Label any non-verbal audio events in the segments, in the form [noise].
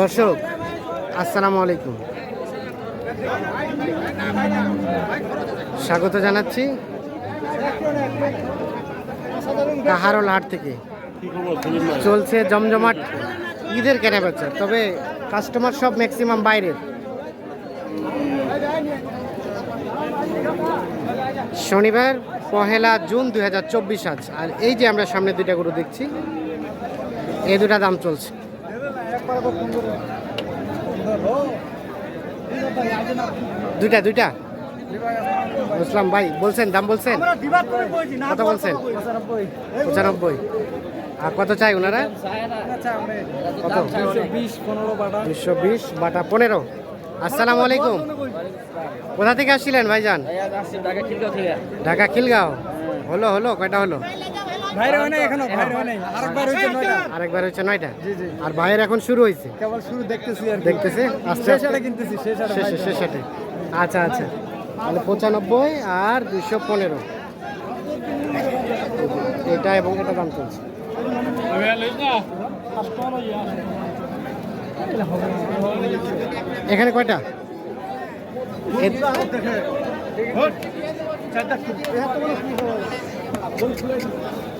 দর্শক, আসসালামু আলাইকুম। স্বাগত জানাচ্ছি কাহারল হাট থেকে। চলছে জমজমাট ঈদের কেনাবেচা, তবে কাস্টমার সব ম্যাক্সিমাম বাইরের। শনিবার পহেলা জুন দুই হাজার চব্বিশ আজ, আর এই যে আমরা সামনে দুইটা গরু দেখছি, এই দুটা দাম চলছে। দুইটা দুইটা? বুঝলাম ভাই বলছেন দাম বলছেন? কত বলছেন? পঁচানব্বই। আর কত চাই ওনারা? কত? দুশো বিশ বাটা পনেরো। আসসালামু আলাইকুম। কোথা থেকে আসছিলেন ভাইজান? ঢাকা খিলগাঁও। হলো হলো কয়টা হলো? হয় নাই এখনও বাইরে হয় নাই। আরেকবার হয়েছে নয়টা। আরেকবার হচ্ছে নয়টা? জি জি। আর ভাইয়ের এখন শুরু হয়েছে? কেবল শুরু দেখতেছি আর দেখতেছে? আস্তে আস্তে? কিনতেছি শেষ আড়ে শেষে আচ্ছা আচ্ছা। তাহলে পঁচানব্বই আর দুশো পনেরো। এটা এবং এটা দাম চলছে। এখানে কয়টা?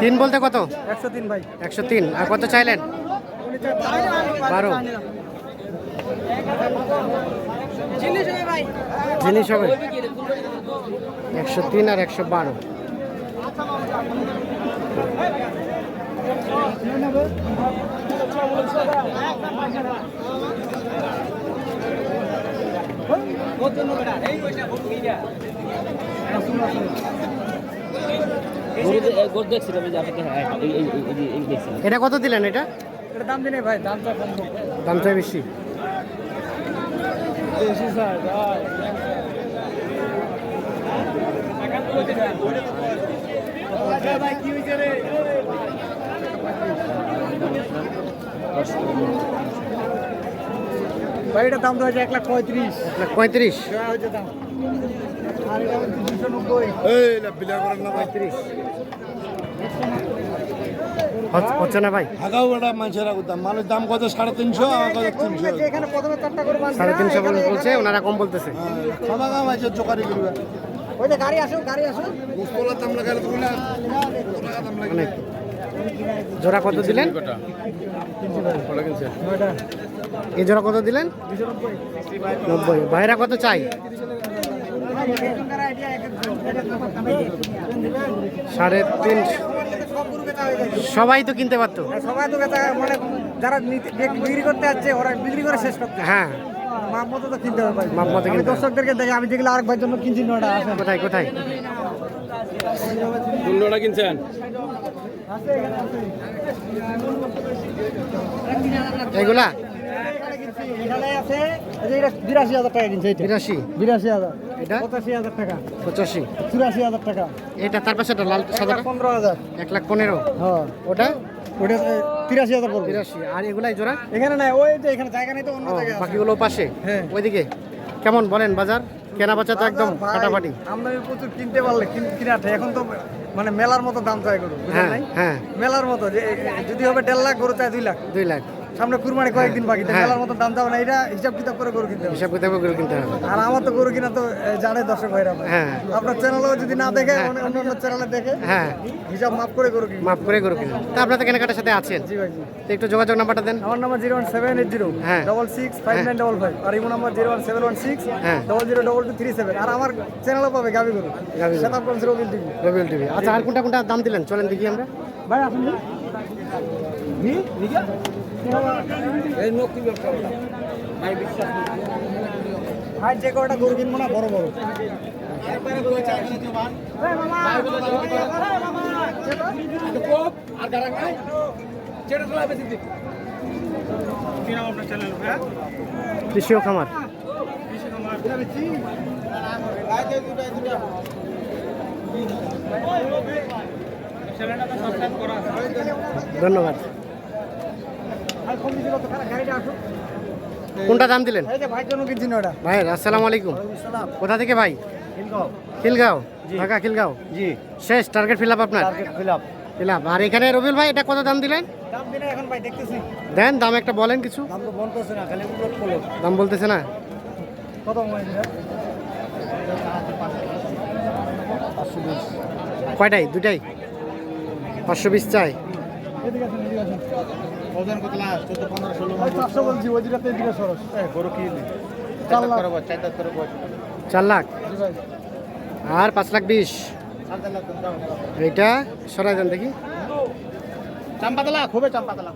তিন বলতে কত? একশো তিন ভাই। একশো তিন। আর কত চাইলেন? বারো। জিনিস হবে। একশো তিন আর একশো বারো। এটা কত দিলেন এটা? দাম দিনে ভাই দামটা কম। দামটা বেশি। বেশি স্যার ভাই। এটা দাম তো হয়েছে এক লাখ পঁয়ত্রিশ। এক লাখ পঁয়ত্রিশ। দাম। হচ্ছে না ভাই। আগাও এটা মানুষের দাম। মালের দাম কত? সাড়ে তিনশো সাড়ে তিনশো বলছে ওনারা কম বলতেছে। আছে জোকারি করবে। গাড়ি আসুক গাড়ি দাম লাগালে অনেক। জোড়া কত দিলেন? এই জোড়া কত দিলেন? নব্বই। ভাইরা কত চাই? সাড়ে তিন সবাই তো কিনতে পারতো। সবাই তো মানে যারা নিতে- বিক্রি করতে যাচ্ছে ওরা বিক্রি করে শেষ করতে। হ্যাঁ। মাপ মতো তো কিনতে হবে ভাই। মাপ আমি কিনতে হবে। দর্শকদেরকে দেখি আমি যেগুলো জন্য কিনছি নয়টা কোথায় কোথায়? এখানে আছে এই যে এটা বিরাশি হাজার টাকা কিনছে বিরাশি? বিরাশি হাজার। এটা? পঁচাশি হাজার টাকা। পঁচাশি? চুরাশি হাজার টাকা। এটা তার পাশে লাল এক সাদা লাখ পনেরো হাজার। এক লাখ পনেরো। হ্যাঁ। ওটা? ওটা তিরাশি হাজার পড়বে। আর এগুলাই জোড়া? এখানে ওই যে এখানে জায়গা নেই তো অন্য জায়গায় বাকিগুলো পাশে? হ্যাঁ। ওইদিকে? কেমন বলেন বাজার? কেনা বেচা তো একদম ভাই, ফাটাফাটি। আমদানি প্রচুর কিনতে পারলে কিন- এখন তো মানে মেলার মতো দাম চাই গরু হ্যাঁ হ্যাঁ। মেলার মতো যে যদি হবে দেড় লাখ গরু চাই দুই লাখ। দুই লাখ। সামনে কুরবানি কয়েকদিন বাকি হ্যাঁ। মেলার মতো দাম যাবে না এটা হিসাব কিতাব করে গরু কিনতে হবে। হিসাব কিতাব করে কিনতে হবে। আর আমার তো গরু কিনা তো জানে দর্শক ভাইরা ভাই। হ্যাঁ। আপনার চ্যানেলও যদি না দেখে অন্য অন্য চ্যানেলে দেখে হ্যাঁ। হিসাব মাফ করে গরু কিনবে। মাফ করে করে কিনুন তা আপনার তো কেনাকাটার সাথে আছেন। জি ভাই জি। তো একটু যোগাযোগ নাম্বারটা দেন। আমার number zero one seven eight zero হ্যাঁ। Double six five nine double five. আর Imo number zero one seven one six হ্যাঁ। Double zero double two three seven. আর আমার চ্যানেলও পাবে গাবি গরু। গরু। সেতাব কনসির রবিল টিভি। রবিউল টিভি। আচ্ছা আর কোনটা কোনটা দাম দিলেন? চলেন দেখি আমরা। ভাই আসুন হাইট যে কটা গরু কিনবো না বড় বড় কৃষি ও খামার। ধন্যবাদ। কোনটা দাম দিলেন? ভাই আসসালামু আলাইকুম। কোথা থেকে ভাই? খিলগাঁও। ঢাকা খিলগাঁও? জি। শেষ টার্গেট ফিল আপ আপনার? টার্গেট ফিল আপ আর এখানে রবিল ভাই এটা কত দাম দিলেন? দিনে দাম একটা বলেন কিছু। দাম বলতেছে না কয়টাই? দুটাই? পাঁচশো বিশ চাই। এদিকে আসেন এদিকে ওজন কত লাস্ট চোদ্দ পনেরো ষোলো চারশো বলছি ওই দিকে এদিকে সরস। গরু কি চার লাখ চার লাখ করে চার লাখ? আর পাঁচ লাখ বিশ? এইটা? সরাই দেন দেখি। চাম্পাতলা খুবই চাম্পাতলা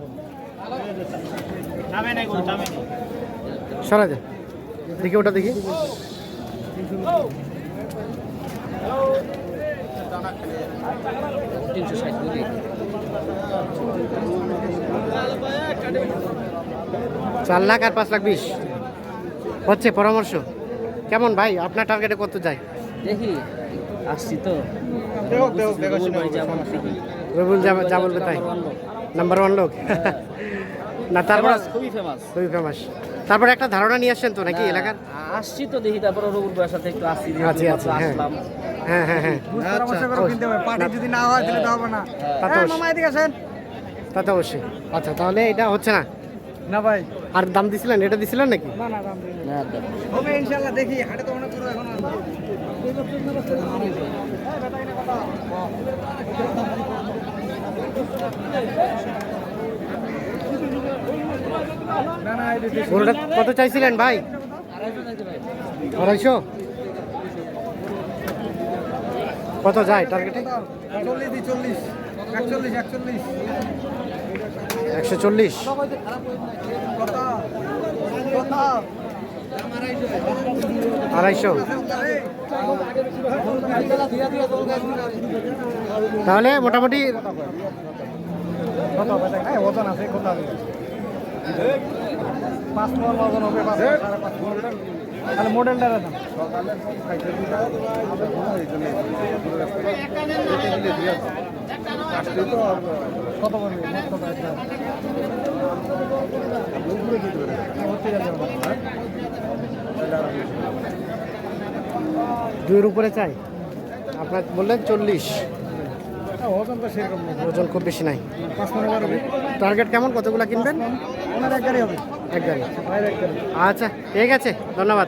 সরাই দেন। দেখি ওটা দেখি। চার লাখ আর পাঁচ লাখ বিশ। হচ্ছে পরামর্শ। কেমন ভাই? আপনার টার্গেটে কত যায়? দেখি আসছি তো। রবিউল যা বলবে তাই। নাম্বার ওয়ান লোক। [laughs] না তারপর খুবই ফেমাস খুবই ফেমাস তারপর একটা ধারণা নিয়ে আসছেন তো নাকি এলাকার? আসছি তো দেখি তারপর ভাইয়ের সাথে একটু আসছি আচ্ছা, আচ্ছা, হ্যাঁ। আসলাম। হ্যাঁ হ্যাঁ হ্যাঁ। কিনতে হবে। পার্টি যদি না হয় তাহলে তো হবে না। তা তো হ্যাঁ, অবশ্যই। আচ্ছা তাহলে এটা হচ্ছে না? না ভাই। আর দাম দিছিলেন? এটা দিছিলেন নাকি? না না দাম না। হবে ইনশাআল্লাহ দেখি হাটে তো অনেক গরু এখন দেখি কত চাইছিলেন ভাই? আড়াইশো? কত যায় টার্গেটে একশো চল্লিশ। আড়াইশো। তাহলে মোটামুটি হ্যাঁ পাঁচ মন হবে তাহলে মডেলটার দাম কত? দুইয়ের উপরে চাই আপনার বললেন চল্লিশ ওজন নেই ওজন খুব বেশি নাই। টার্গেট কেমন? কতগুলো কিনবেন? ওনার এক গাড়ি হবে। এক এক গাড়ি। আচ্ছা ঠিক আছে। ধন্যবাদ।